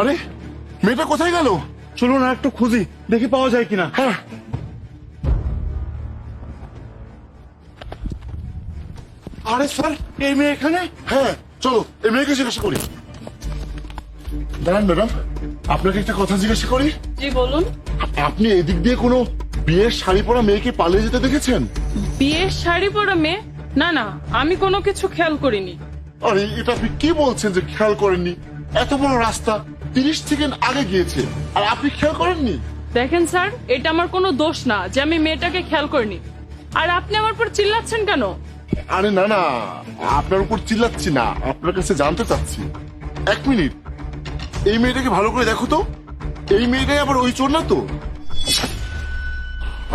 আরে মেয়েটা কোথায় গেল? চলুন আর একটু খুঁজি দেখি পাওয়া যায় কিনা। হ্যাঁ। আরে স্যার এই মেয়ে এখানে? হ্যাঁ চলো এই মেয়েকে জিজ্ঞাসা করি। দাঁড়ান ম্যাডাম আপনাকে একটা কথা জিজ্ঞাসা করি। জি বলুন। আপনি এদিক দিয়ে কোনো বিয়ের শাড়ি পরা মেয়েকে পালিয়ে যেতে দেখেছেন? বিয়ের শাড়ি পরা মেয়ে? না না আমি কোনো কিছু খেয়াল করিনি। আরে এটা আপনি কি বলছেন যে খেয়াল করেননি? এত বড় রাস্তা তিরিশ সেকেন্ড আগে গিয়েছে আর আপনি খেয়াল করেননি? দেখেন স্যার এটা আমার কোনো দোষ না যে আমি মেয়েটাকে খেয়াল করিনি। আর আপনি আমার পর চিল্লাচ্ছেন কেন? আরে না না আপনার উপর চিল্লাচ্ছি না আপনার কাছে জানতে চাচ্ছি। এক মিনিট। এই মেয়েটাকে ভালো করে দেখো তো। এই মেয়েটাই আবার ওই চোর না তো?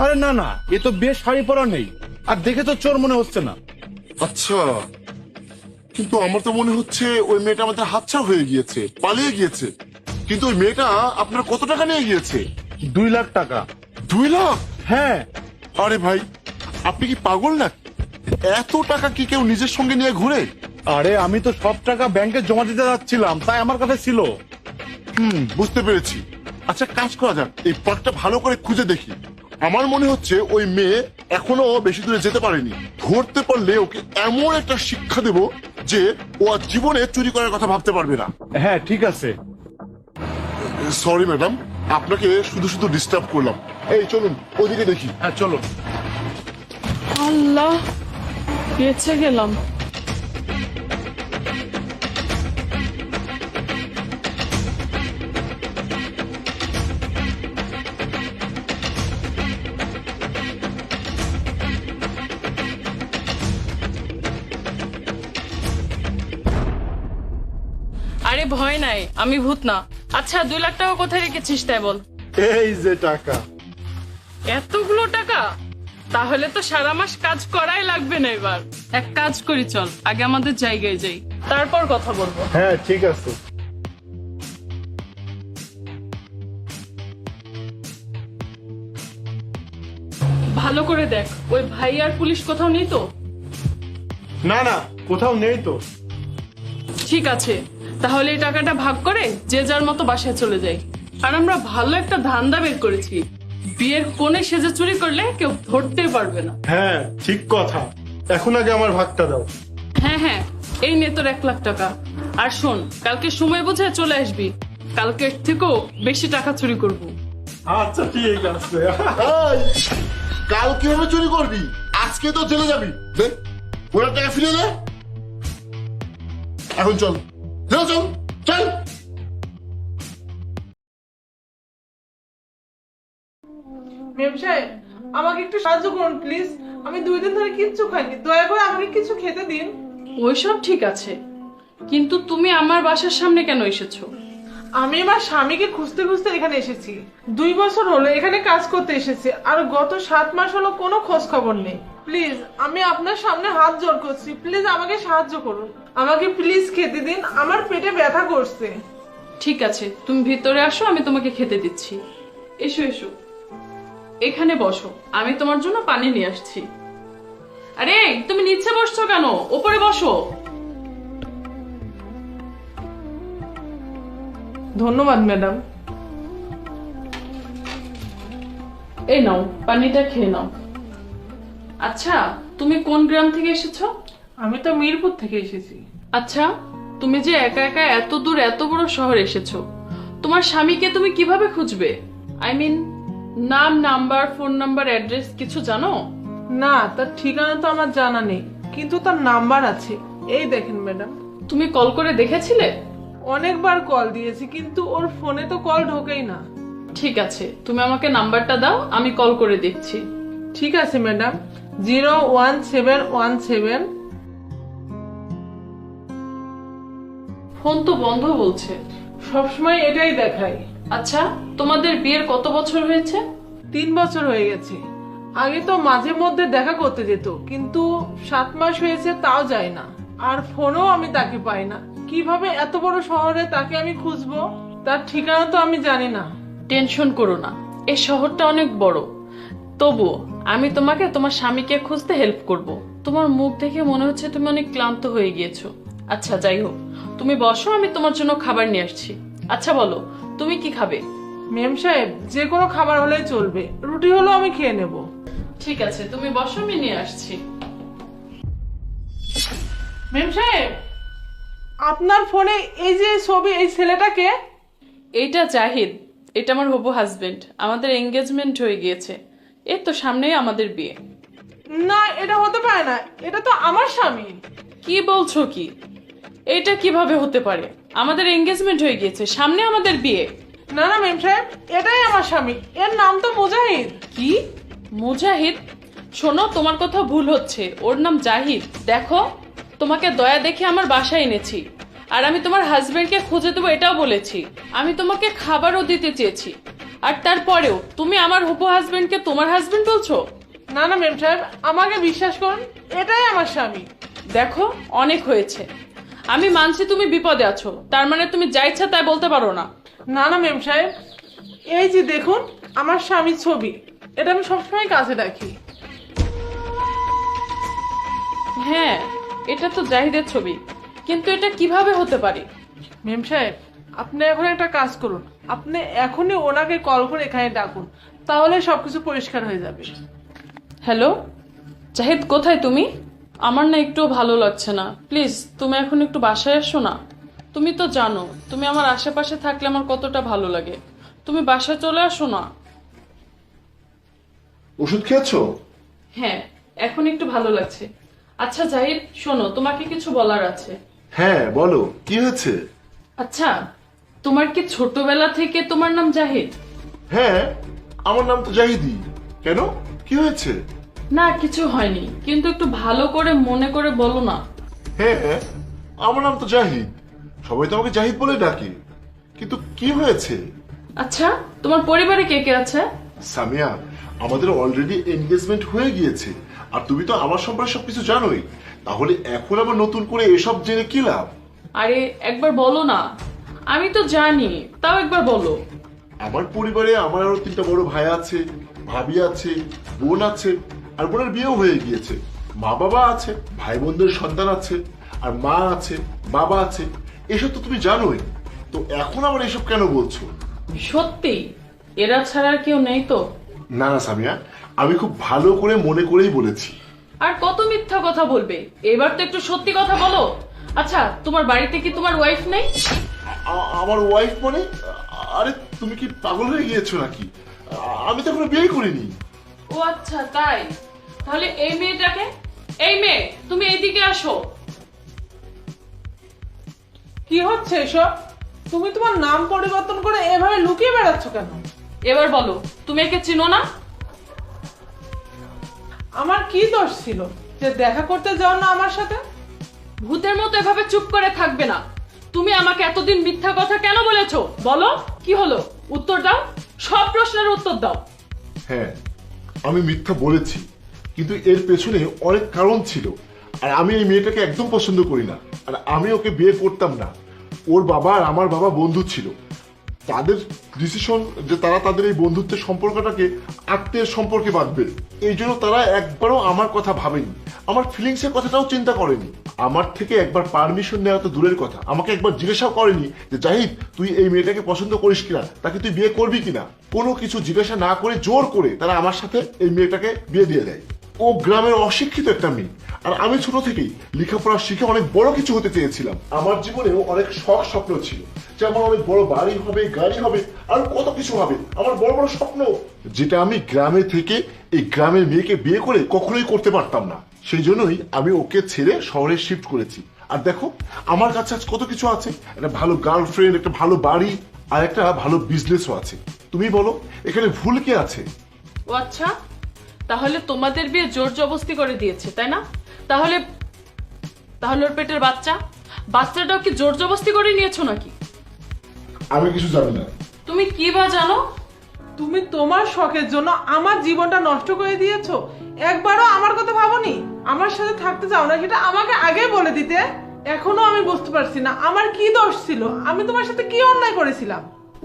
আরে না না এ তো বেশ শাড়ি পরা নেই। আর দেখে তো চোর মনে হচ্ছে না। আচ্ছা কিন্তু আমার তো মনে হচ্ছে ওই মেয়েটা আমাদের হাতছা হয়ে গিয়েছে পালিয়ে গিয়েছে। কিন্তু ওই মেয়েটা আপনার কত টাকা নিয়ে গিয়েছে? দুই লাখ টাকা। দুই লাখ? হ্যাঁ। আরে ভাই আপনি কি পাগল না এত টাকা কি কেউ নিজের সঙ্গে নিয়ে ঘুরে? আরে আমি তো সব টাকা ব্যাংকে জমা দিতে যাচ্ছিলাম তাই আমার কাছে ছিল। হুম বুঝতে পেরেছি। আচ্ছা কাজ করা যাক। এই পথটা ভালো করে খুঁজে দেখি। আমার মনে হচ্ছে ওই মেয়ে এখনও বেশি দূরে যেতে পারেনি। ধরতে পারলে ওকে এমন একটা শিক্ষা দেব যে ও আর জীবনে চুরি করার কথা ভাবতে পারবে না। হ্যাঁ ঠিক আছে। সরি ম্যাডাম আপনাকে শুধু শুধু ডিস্টার্ব করলাম। এই চলুন ওদিকে দেখি। হ্যাঁ চলো। আল্লাহ। বেঁচে গেলাম। আরে ভয় নাই আমি ভূত না। আচ্ছা দুই লাখ টাকা কোথায় রেখেছিস তাই বল। এই যে টাকা। এতগুলো টাকা? তাহলে তো সারা মাস কাজ করাই লাগবে না এবার। এক কাজ করি চল আগে আমাদের জায়গায় যাই। তারপর কথা বলব। হ্যাঁ ঠিক আছে। ভালো করে দেখ ওই ভাই আর পুলিশ কোথাও নেই তো? না না কোথাও নেই তো। ঠিক আছে তাহলে এই টাকাটা ভাগ করে যে যার মতো বাসায় চলে যাই। আর আমরা ভালো একটা ধান্দা বের করেছি। বিয়ের কোণে সেজে চুরি করলে কেউ ধরতে পারবে না। হ্যাঁ ঠিক কথা। এখন আগে আমার ভাগটা দাও। হ্যাঁ হ্যাঁ এই নে তোর এক লাখ টাকা। আর শোন কালকে সময় বুঝে চলে আসবি। কালকে এর থেকেও বেশি টাকা চুরি করব। আচ্ছা ঠিক আছে। কাল কীভাবে চুরি করবি? আজকে তো চলে যাবি। ওরা টাকা ফিরে দে। এখন চল। চল চল। মেম সাহেব আমাকে একটু সাহায্য করুন প্লিজ আমি দুই দিন ধরে কিচ্ছু খাইনি। দয়া করে আমাকে কিছু খেতে দিন। ওইসব ঠিক আছে। কিন্তু তুমি আমার বাসার সামনে কেন এসেছ? আমি আমার স্বামীকে খুঁজতে খুঁজতে এখানে এসেছি। দুই বছর হলো এখানে কাজ করতে এসেছি। আর গত সাত মাস হলো কোনো খোঁজ খবর নেই। প্লিজ আমি আপনার সামনে হাত জোর করছি। প্লিজ আমাকে সাহায্য করুন। আমাকে প্লিজ খেতে দিন। আমার পেটে ব্যথা করছে। ঠিক আছে তুমি ভিতরে আসো আমি তোমাকে খেতে দিচ্ছি। এসো এসো। এখানে বসো আমি তোমার জন্য পানি নিয়ে আসছি। আরে তুমি নিচে বসছো কেন? ওপরে বসো। ধন্যবাদ ম্যাডাম। এই নাও পানিটা খেয়ে নাও। আচ্ছা তুমি কোন গ্রাম থেকে এসেছ? আমি তো মিরপুর থেকে এসেছি। আচ্ছা তুমি যে একা একা এত দূর এত বড় শহর এসেছ। তোমার স্বামীকে তুমি কীভাবে খুঁজবে? আই মিন নাম নাম্বার ফোন নাম্বার অ্যাড্রেস কিছু জানো? না তার ঠিকানা তো আমার জানা নেই কিন্তু তার নাম্বার আছে। এই দেখেন ম্যাডাম। তুমি কল করে দেখেছিলে? অনেকবার কল দিয়েছি কিন্তু ওর ফোনে তো কল ঢোকেই না। ঠিক আছে তুমি আমাকে নাম্বারটা দাও আমি কল করে দেখছি। ঠিক আছে madam. Zero one seven one seven. Phone তো বন্ধ বলছে। সবসময় এটাই দেখাই আচ্ছা তোমাদের বিয়ের কত বছর হয়েছে? তিন বছর হয়ে গেছে। আগে তো মাঝে মধ্যে দেখা করতে যেত কিন্তু সাত মাস হয়েছে তাও যায় না। আর ফোনও আমি তাকে পাই না। কীভাবে এত বড় শহরে তাকে আমি খুঁজবো? তার ঠিকানা তো আমি জানি না। টেনশন করো না এই শহরটা অনেক বড়। তবু আমি তোমাকে তোমার স্বামীকে খুঁজতে হেল্প করব। তোমার মুখ দেখে মনে হচ্ছে তুমি অনেক ক্লান্ত হয়ে গিয়েছো। আচ্ছা যাই হোক তুমি বসো আমি তোমার জন্য খাবার নিয়ে আসছি। আচ্ছা বলো তুমি কি খাবে? মেম সাহেব যে কোনো খাবার হলেই চলবে। রুটি হলেও আমি খেয়ে নেব। ঠিক আছে তুমি বসো আমি নিয়ে আসছি। মেম সাহেব আপনার ফোনে এই যে ছবি এই ছেলেটাকে? এইটা জাহিদ। এটা আমার হবু হাজবেন্ড। আমাদের এঙ্গেজমেন্ট হয়ে গিয়েছে। এই তো সামনেই আমাদের বিয়ে। না এটা হতে পারে না। এটা তো আমার স্বামী। কি বলছো কি? এটা কীভাবে হতে পারে? আমাদের এঙ্গেজমেন্ট হয়ে গিয়েছে সামনে আমাদের বিয়ে। না না মেম সাহেব এটাই আমার স্বামী। এর নাম তো মুজাহিদ। কি? মুজাহিদ? শোনো তোমার কথা ভুল হচ্ছে। ওর নাম জাহিদ। দেখো তোমাকে দয়া দেখে আমার বাসায় এনেছি। আর আমি তোমার হাজবেন্ডকে খুঁজে দেবো এটাও বলেছি। আমি তোমাকে খাবারও দিতে চেয়েছি। আর তারপরেও তুমি আমার হবু হাজবেন্ডকে তোমার হাজবেন্ড বলছো? না না মেম সাহেব আমাকে বিশ্বাস করুন এটাই আমার স্বামী। দেখো অনেক হয়েছে। আমি মানছি তুমি বিপদে আছো। তার মানে তুমি যা ইচ্ছা তাই বলতে পারো না। না না মেম সাহেব এই যে দেখুন আমার স্বামীর ছবি এটা আমি সবসময় কাছে রাখি। হ্যাঁ এটা তো জাহিদের ছবি কিন্তু এটা কীভাবে হতে পারে? মেম সাহেব আপনি এখন একটা কাজ করুন আপনি এখনই ওনাকে কল করে এখানে ডাকুন তাহলে সবকিছু পরিষ্কার হয়ে যাবে। হ্যালো জাহিদ কোথায় তুমি? আমার না একটু ভালো লাগছে না। প্লিজ তুমি এখন একটু বাসায় এসো না। তুমি তো জানো তুমি আমার আশেপাশে থাকলে আমার কতটা ভালো লাগে। তুমি বাসায় চলে আসো না। ওষুধ খেয়েছো? হ্যাঁ এখন একটু ভালো লাগছে। আচ্ছা জাহিদ শোনো তোমাকে কিছু বলার আছে। হ্যাঁ বলো কি হয়েছে? আচ্ছা তোমার কি ছোটবেলা থেকে তোমার নাম জাহিদ হ্যাঁ আমার নাম তো জাহিদি কেন? কি হয়েছে? না কিছু হয়নি। কিন্তু একটু ভালো করে মনে করে বলো না। হ্যাঁ আমার নাম তো জাহিদ। সবাই তো আমাকে জাহিদ বলে ডাকে। কিন্তু কি হয়েছে? আচ্ছা তোমার পরিবারে কে কে আছে? সামিয়া আমাদের অলরেডি এনগেজমেন্ট হয়ে গিয়েছে। আর তুমি তো আমার সম্পর্কে সবকিছু জানোই। তাহলে এখন আবার নতুন করে এসব জেনে কি লাভ? আরে একবার বলো না। আমি তো জানি তাও একবার বলো। আমার পরিবারে আমার আরও তিনটা বড় ভাই আছে ভাবি আছে বোন আছে। আর বোনের বিয়েও হয়ে গিয়েছে। মা বাবা আছে ভাই বোনদের সন্তান আছে আর মা আছে বাবা আছে এসব তো তুমি জানোই। তো এখন আবার এসব কেন বলছো? সত্যি? এরা ছাড়া আর কেউ নেই তো? না না সামিয়া আমি খুব ভালো করে মনে করেই বলেছি। আর কত মিথ্যা কথা বলবে? এবার তো একটু সত্যি কথা বলো। আচ্ছা তোমার বাড়িতে কি তোমার ওয়াইফ নেই? আমার ওয়াইফ মানে? আরে তুমি কি পাগল হয়ে গিয়েছো নাকি? আমি তো এখনও বিয়ে করিনি। ও আচ্ছা তাই? তাহলে এই মেয়েটাকে, এই মেয়ে, তুমি এইদিকে আসো। কি হচ্ছে এসব? তুমি তোমার নাম পরিবর্তন করে এভাবে লুকিয়ে বেড়াচ্ছ কেন? এবার বলো, তুমি একে চিনো না? আমার কি দোষ ছিল যে দেখা করতে যাও না আমার সাথে? ভূতের মতো এভাবে চুপ করে থাকবে না। তুমি আমাকে এতদিন মিথ্যা কথা কেন বলেছ? বলো, কি হলো? উত্তর দাও, সব প্রশ্নের উত্তর দাও। হ্যাঁ আমি মিথ্যা বলেছি। কিন্তু এর পেছনে অনেক কারণ ছিল। আর আমি এই মেয়েটাকে একদম পছন্দ করি না। আর আমি ওকে বিয়ে করতাম না। ওর বাবা আর আমার বাবা বন্ধু ছিল। তাদের ডিসিশন যে তারা তাদের এই বন্ধুত্বের সম্পর্কটাকে আত্মীয় সম্পর্কে বাঁধবে, এই জন্য তারা একবারও আমার কথা ভাবেনি। আমার ফিলিংস এর কথাটাও চিন্তা করেনি। আমার থেকে একবার পারমিশন নেওয়া তো দূরের কথা। আমাকে একবার জিজ্ঞাসাও করেনি যে, জাহিদ, তুই এই মেয়েটাকে পছন্দ করিস কিনা? তাকে তুই বিয়ে করবি কিনা? কোনো কিছু জিজ্ঞাসা না করে, জোর করে তারা আমার সাথে এই মেয়েটাকে বিয়ে দিয়ে দেয়। ও গ্রামের অশিক্ষিত একটা মেয়ে। আর আমি ছোট থেকেই লেখাপড়া শিখে অনেক বড় কিছু হতে চেয়েছিলাম। আমার জীবনেও অনেক শখ স্বপ্ন ছিল। যে আমার অনেক বড় বাড়ি হবে, গাড়ি হবে, আর কত কিছু হবে। আমার বড় বড় স্বপ্ন। যেটা আমি গ্রামে থেকে এই গ্রামের মেয়েকে বিয়ে করে কখনোই করতে পারতাম না। সেই জন্যই আমি ওকে ছেড়ে শহরে শিফট করেছি। আর দেখো, আমার কাছে আজ কত কিছু আছে। একটা ভালো গার্লফ্রেন্ড একটা ভালো বাড়ি, আর একটা ভালো বিজনেসও আছে। তুমি বলো, এখানে ভুল কি আছে? ও আচ্ছা তাহলে তোমাদের বিয়ে জোর জবস্তি করে দিয়েছে তাই না? তাহলে তাহলে ওর পেটের বাচ্চা? বাচ্চাটাও কি জোর জবস্তি করে নিয়েছো নাকি? আমি কিছু জানি না। তুমি কি বা জানো? তুমি তোমার শখের জন্য আমার জীবনটা নষ্ট করে দিয়েছ? একবারও আমার কথা ভাবোনি? আমার সাথে থাকতে চাও না সেটা আমাকে আগে বলে দিতে? এখনও আমি বুঝতে পারছি না আমার কি দোষ ছিল? আমি তোমার সাথে কি অন্যায় করেছিলাম?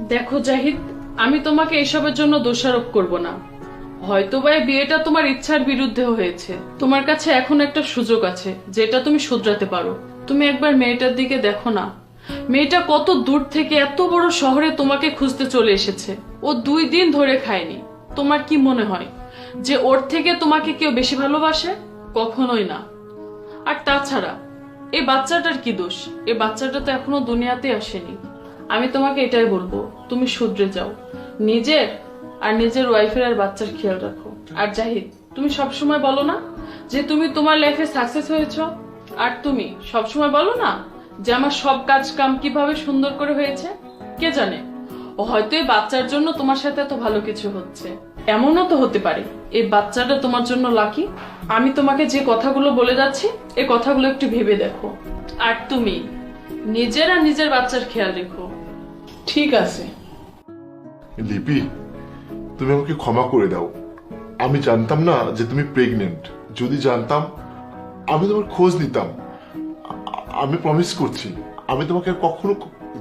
দেখো জাহিদ আমি তোমাকে এসবের জন্য দোষারোপ করব না। হয়তো বা বিয়েটা তোমার ইচ্ছার বিরুদ্ধে হয়েছে। তোমার কাছে এখন একটা সুযোগ আছে, যেটা তুমি শুধরাতে পারো। তুমি একবার মেয়েটার দিকে দেখো না। মেয়েটা কত দূর থেকে এত বড় শহরে তোমাকে খুঁজতে চলে এসেছে। ও দুই দিন ধরে খায়নি। তোমার কি মনে হয় যে ওর থেকে তোমাকে কেউ বেশি ভালোবাসে? কখনোই না। আর তাছাড়া এই বাচ্চাটার কি দোষ? এই বাচ্চাটা তো এখনও দুনিয়াতে আসেনি। আমি তোমাকে এটাই বলব, তুমি শুধরে যাও। নিজের আর নিজের ওয়াইফের আর বাচ্চার খেয়াল রাখো। আর জাহিদ তুমি সবসময় বলো না যে তুমি তোমার লাইফে সাকসেস হয়েছ? আর তুমি সবসময় বলো না যে আমার সব কাজ কাম কীভাবে সুন্দর করে হয়েছে? কে জানে? ও হয়তো এই বাচ্চার জন্য তোমার সাথে এত ভালো কিছু হচ্ছে। এমনও তো হতে পারে এই বাচ্চাটা তোমার জন্য লাকি আমি তোমাকে যে কথাগুলো বলে যাচ্ছি এই কথাগুলো একটু ভেবে দেখো। আর তুমি নিজের আর নিজের বাচ্চার খেয়াল রেখো। ঠিক আছে। লিপি তুমি আমাকে ক্ষমা করে দাও। আমি জানতাম না যে তুমি প্রেগনেন্ট যদি জানতাম, আমি তোমার খোঁজ নিতাম। আমি প্রমিস করছি, আমি তোমাকে কখনো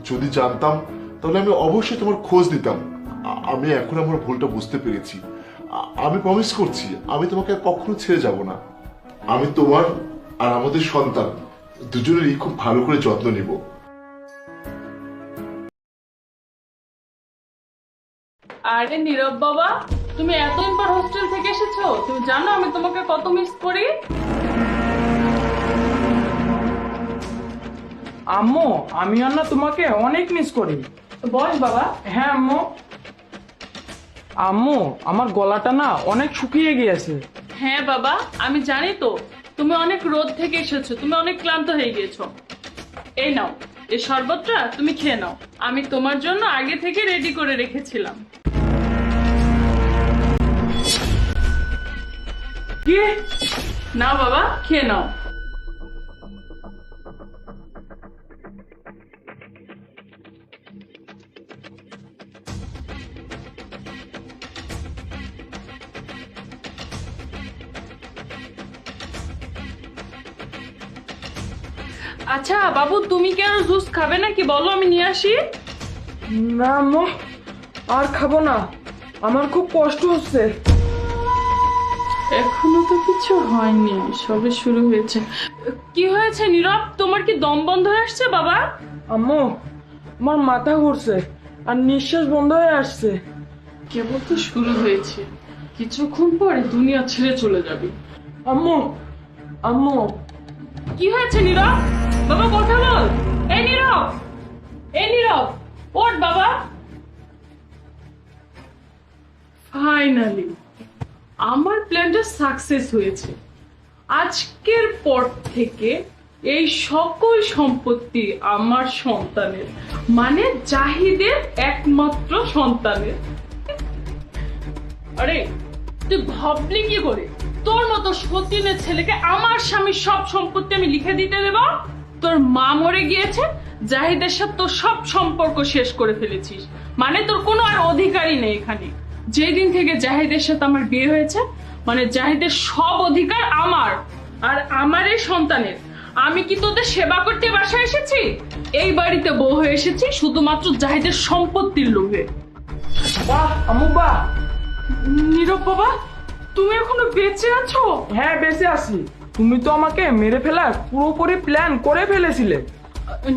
যদি জানতাম, তাহলে আমি অবশ্যই তোমার খোঁজ নিতাম। আমি এখন আমার ভুলটা বুঝতে পেরেছি। আমি প্রমিস করছি, আমি তোমাকে আর কখনো ছেড়ে যাব না। আমি তোমার আর আমাদের সন্তান, দুজনেরই খুব ভালো করে যত্ন নিব। আরে নীরব বাবা তুমি এতদিন পর হোস্টেল থেকে এসেছ তুমি জানো আমি তোমাকে কত মিস করি? আম্মু আমি আর না তোমাকে অনেক মিস করি। বস বাবা। হ্যাঁ আম্মু। আম্মু আমার গলাটা না অনেক শুকিয়ে গিয়েছে। হ্যাঁ বাবা আমি জানি তো তুমি অনেক রোদ থেকে এসেছ তুমি অনেক ক্লান্ত হয়ে গিয়েছো। এই নাও এই শরবতটা তুমি খেয়ে নাও আমি তোমার জন্য আগে থেকে রেডি করে রেখেছিলাম। নাও বাবা, খেয়ে নাও। আচ্ছা বাবু, তুমি কি আর জুস খাবে নাকি? বলো, আমি নিয়ে আসি। না আম্মু আর খাব না। আমার খুব কষ্ট হচ্ছে। এখনও তো কিছু হয়নি সবে শুরু হয়েছে। কি হয়েছে নীরব? তোমার কি দম বন্ধ হয়ে আসছে বাবা? আম্মু আমার মাথা ঘুরছে আর নিঃশ্বাস বন্ধ হয়ে আসছে। কেবল তো শুরু হয়েছে। কিছুক্ষণ পরে দুনিয়া ছেড়ে চলে যাবে। আম্মু আম্মু। কি হয়েছে নীরব? বাবা কথা বল। এই নীরব! এই নীরব! ওঠ বাবা। ফাইনালি আমার প্ল্যানটা সাকসেস হয়েছে। আজকের পর থেকে এই সকল সম্পত্তি আমার সন্তানের মানে জাহিদের একমাত্র সন্তানের। আরে, তুই ভাবলি কি করে? তোর মতো সতীনের ছেলেকে আমার স্বামীর সব সম্পত্তি আমি লিখে দিতে দেব? তোর মা মরে গিয়েছে, জাহিদের সাথে তোর সব সম্পর্ক শেষ করে ফেলেছিস। মানে তোর কোনো আর অধিকারই নেই এখানে। যেদিন থেকে জাহিদের সাথে আমার বিয়ে হয়েছে মানে জাহিদের সব অধিকার আমার আর আমার এই সন্তানের। আমি কি তোদের সেবা করতে বাসায় এসেছি? এই বাড়িতে বউ হয়ে এসেছি শুধুমাত্র জাহিদের সম্পত্তির লোভে। বাহ আম্মু বাহ। নীরব বাবা তুমি এখনও বেঁচে আছো? হ্যাঁ বেঁচে আছি। তুমি তো আমাকে মেরে ফেলার পুরোপুরি প্ল্যান করে ফেলেছিলে।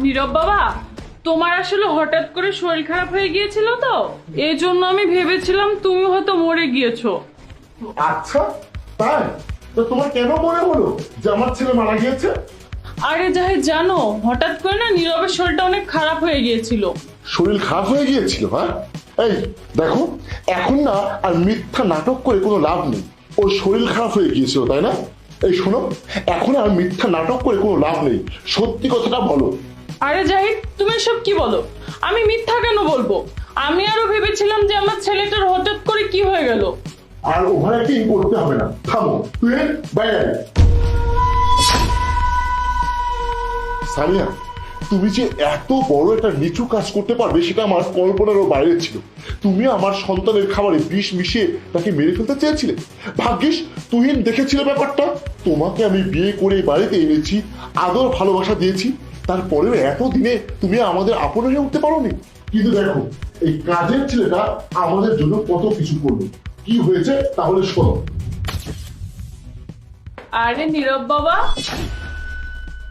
নীরব বাবা তোমার আসলে হঠাৎ করে শরীর খারাপ হয়ে গিয়েছিল তো? এই জন্য আমি ভেবেছিলাম তুমি হয়তো মরে গিয়েছো। আচ্ছা তাই? তো তোমার কেন মনে হলো যে আমার ছেলে মারা গিয়েছে? আরে যাই জানো হঠাৎ করে না নীরবের শরীরটা অনেক খারাপ হয়ে গিয়েছিল। শরীর খারাপ হয়ে গিয়েছিল হ্যাঁ? এই দেখো এখন না আর মিথ্যা নাটক করে কোনো লাভ নেই। ওর শরীর খারাপ হয়ে গিয়েছিল তাই না? এই শোনো এখন আর মিথ্যা নাটক করে কোনো লাভ নেই। সত্যি কথাটা বলো। আরে জাহিদ, তুমি সব কি বলো? আমি মিথ্যা কেন বলব? আমি আরও ভেবেছিলাম যে আমার ছেলেটার হঠাৎ করে কি হয়ে গেল। আর ওভার অ্যাক্টিং করতে হবে না? থামো, তুই বাইরে। সামিয়া তুমি যে এত বড় একটা নিচু কাজ করতে পারবে, সেটা আমার কল্পনারও বাইরে ছিল। তুমি আমার সন্তানের খাবারে বিষ মিশিয়ে তাকে মেরে ফেলতে চেয়েছিলে। ভাগ্যিস, তুহিন দেখেছিলে ব্যাপারটা। তোমাকে আমি বিয়ে করে বাড়িতে এনেছি, আদর ভালোবাসা দিয়েছি তারপরেও এত দিনে তুমি আমাদের আপন হয়ে উঠতে পারোনি। কিন্তু দেখো এই কাজের ছেলেটা আমাদের জন্য কত কিছু করল কি হয়েছে তাহলে শোনো। আরে নীরব বাবা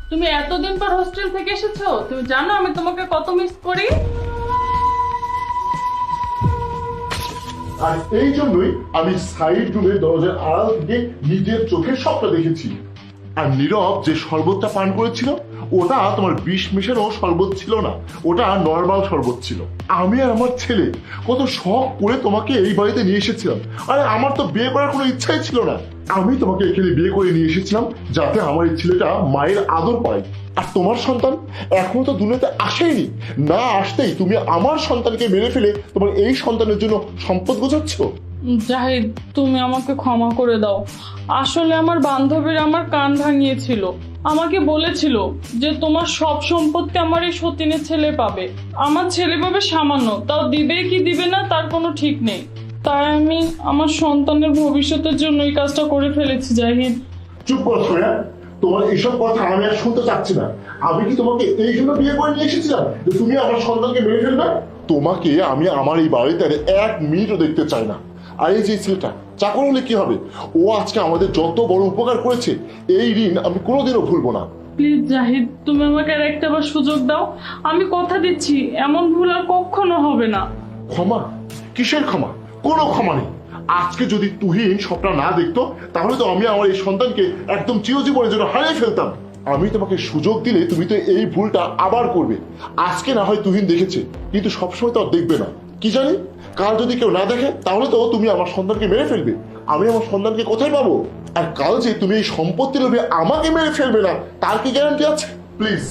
তুমি এতদিন পর হোস্টেল থেকে এসেছ তুমি জানো আমি তোমাকে কত মিস করি? আর এই জন্যই আমি সাইড রুমে দরজার আড়াল থেকে নিজের চোখে সবটা দেখেছি। আর নীরব যে শরবতটা পান করেছিল ওটা তোমার বিষ মেশানো শরবত ছিল না, ওটা নর্মাল শরবত ছিল। আমি আর আমার ছেলে কত শখ করে তোমাকে এই বাড়িতে নিয়ে এসেছিলাম। আরে আমার তো বিয়ে করার কোনো ইচ্ছাই ছিল না। আমি তোমাকে এখানে বিয়ে করে নিয়ে এসেছিলাম যাতে আমার এই ছেলেটা মায়ের আদর পায়। আর তোমার সন্তান এখনও তো দুনিয়াতে আসেনি। না আসতেই তুমি আমার সন্তানকে মেরে ফেলে তোমার এই সন্তানের জন্য সম্পদ গোছাচ্ছ জাহিদ, তুমি আমাকে ক্ষমা করে দাও। আসলে আমার বান্ধবীর আমার কান ভাঙিয়েছিল। আমাকে বলেছিল যে তোমার সব সম্পত্তি আমার এই সতীনের ছেলে পাবে। আমার ছেলে পাবে সামান্য, তাও দিবে কি দিবে না তার কোনো ঠিক নেই। তাই আমি আমার সন্তানের ভবিষ্যতের জন্য এই কাজটা করে ফেলেছি, জাহিদ। চুপ করো সোয়া তোমার এইসব কথা আমি আর শুনতে চাচ্ছি না। আমি কি তোমাকে এই জন্য বিয়ে করে নিয়ে এসেছিলাম যে তুমি আমার সন্তানকে মেরে ফেলবে? তোমাকে আমি আমার এই বাড়িতে এক মিনিটও দেখতে চাই না। আর এই যে ছেলেটা চাকর হলে কি হবে? ও আজকে আমাদের যত বড় উপকার করেছে এই ঋণ আমি কোনোদিনও ভুলবো না। প্লিজ জাহিদ তুমি আমাকে আর একটা বার সুযোগ দাও। আমি কথা দিচ্ছি এমন ভুল আর কখনো হবে না। ক্ষমা? কিসের ক্ষমা? কোনো ক্ষমা নেই। আজকে যদি তুহিন সবটা না দেখতো তাহলে তো আমি আমার এই সন্তানকে একদম চিরজীবনের জন্য হারিয়ে ফেলতাম। আমি তোমাকে সুযোগ দিলে তুমি তো এই ভুলটা আবার করবে। আজকে না হয় তুহিন দেখেছে কিন্তু সবসময় তো আর দেখবে না। কি জানি? কাল যদি কেউ না দেখে, তাহলে তো তুমি আমার সন্তানকে মেরে ফেলবে। আমি আমার সন্তানকে কোথায় পাবো? আর কাল যে তুমি এই সম্পত্তি লোভে আমাকে মেরে ফেলবে না, তার কি গ্যারান্টি আছে? প্লিজ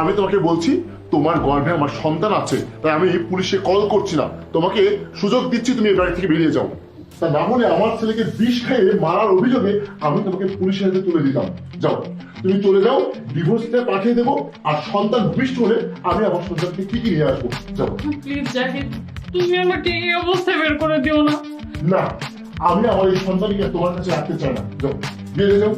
আমি তোমাকে বলছি, তোমার গর্ভে আমার সন্তান আছে, তাই আমি পুলিশে কল করছি না তোমাকে সুযোগ দিচ্ছি তুমি এই বাড়ি থেকে বেরিয়ে যাও। তা না হলে আমার ছেলেকে বিষ খাইয়ে মারার অভিযোগে আমি তোমাকে পুলিশের হাতে তুলে দিতাম। যাও, তুমি চলে যাও ডিভোর্সটা পাঠিয়ে দেবো, আর সন্তান ভূমিষ্ঠ হলে আমি আমার সন্তানকে কি কি নিয়ে আসব। যাও। প্লিজ জাহিদ তুমি আমাকে এই অবস্থায় বের করে দিও না। না, আমি আমার এই সন্তানকে তোমার কাছে রাখতে চাই না। যাও, বেরিয়ে যাও।